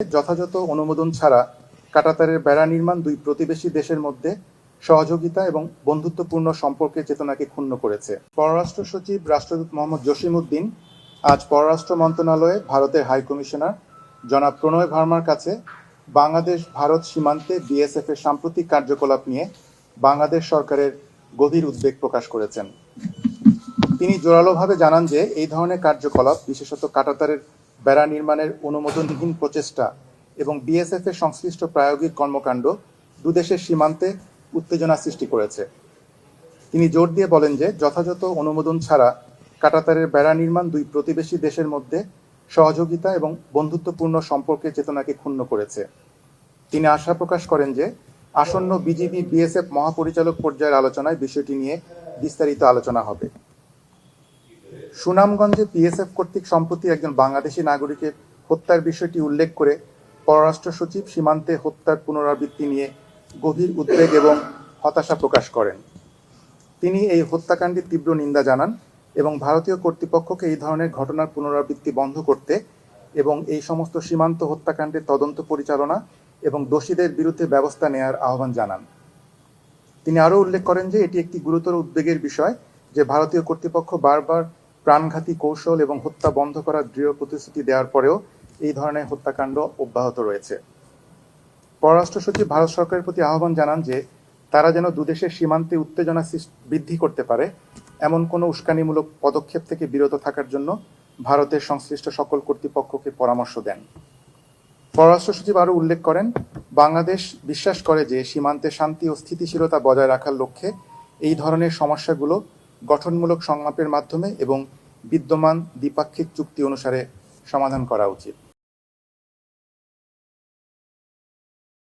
যথাযথ অনুমোদন ছাড়া কাঁটাতারের বেড়া নির্মাণ দুই প্রতিবেশী দেশের মধ্যে সহযোগিতা এবং বন্ধুত্বপূর্ণ সম্পর্কের চেতনাকে ক্ষুণ্ণ করেছে। পররাষ্ট্র সচিব রাষ্ট্রদূত মোহাম্মদ জসিম উদ্দিন আজ পররাষ্ট্র মন্ত্রণালয়ে ভারতের হাই কমিশনার জনাব প্রণয় ভার্মার কাছে বাংলাদেশ ভারত সীমান্তে বিএসএফ এর সাম্প্রতিক কার্যকলাপ নিয়ে বাংলাদেশ সরকারের গভীর উদ্বেগ প্রকাশ করেছেন। তিনি জোরালোভাবে জানান যে এই ধরনের কার্যকলাপ, বিশেষত কাঁটাতারের বেড়া নির্মাণের অনুমোদনহীন প্রচেষ্টা এবং বিএসএফ এর সংশ্লিষ্ট প্রায়োগিক কর্মকাণ্ড দুদেশের সীমান্তে উত্তেজনা সৃষ্টি করেছে। তিনি জোর দিয়ে বলেন যে, যথাযথ অনুমোদন ছাড়া কাঁটাতারের বেড়া নির্মাণ দুই প্রতিবেশী দেশের মধ্যে সহযোগিতা এবং বন্ধুত্বপূর্ণ সম্পর্কের চেতনাকে ক্ষুণ্ণ করেছে। তিনি আশা প্রকাশ করেন যে, আসন্ন বিজিবি বিএসএফ মহাপরিচালক পর্যায়ের আলোচনায় বিষয়টি নিয়ে বিস্তারিত আলোচনা হবে। সুনামগঞ্জে পিএসএফ কর্তৃক সম্প্রতি একজন বাংলাদেশি নাগরিকের হত্যার বিষয়টি উল্লেখ করে পররাষ্ট্র সচিব সীমান্তে হত্যার পুনরাবৃত্তি নিয়ে গভীর উদ্বেগ এবং হতাশা প্রকাশ করেন। তিনি এই হত্যাকাণ্ডের তীব্র নিন্দা জানান এবং ভারতীয় কর্তৃপক্ষকে এই ধরনের ঘটনার পুনরাবৃত্তি বন্ধ করতে এবং এই সমস্ত সীমান্ত হত্যাকাণ্ডের তদন্ত পরিচালনা এবং দোষীদের বিরুদ্ধে ব্যবস্থা নেয়ার আহ্বান জানান। তিনি আরও উল্লেখ করেন যে এটি একটি গুরুতর উদ্বেগের বিষয় যে ভারতীয় কর্তৃপক্ষ বারবার প্রাণঘাতী কৌশল এবং হত্যা বন্ধ করার দৃঢ় প্রতিশ্রুতি দেওয়ার পরেও এই ধরনের হত্যাকাণ্ড অব্যাহত রয়েছে। পররাষ্ট্র সচিব ভারত সরকারের প্রতি আহ্বান জানান যে, তারা যেন দুদেশের সীমান্তে উত্তেজনা বৃদ্ধি করতে পারে, এমন কোনো উস্কানিমূলক পদক্ষেপ থেকে বিরত থাকার জন্য ভারতের সংশ্লিষ্ট সকল কর্তৃপক্ষকে পরামর্শ দেন। পররাষ্ট্র সচিব আরও উল্লেখ করেন, বাংলাদেশ বিশ্বাস করে যে, সীমান্তে শান্তি ও স্থিতিশীলতা বজায় রাখার লক্ষ্যে এই ধরনের সমস্যাগুলো গঠনমূলক সংলাপের মাধ্যমে এবং বিদ্যমান দ্বিপাক্ষিক চুক্তি অনুসারে সমাধান করা উচিত।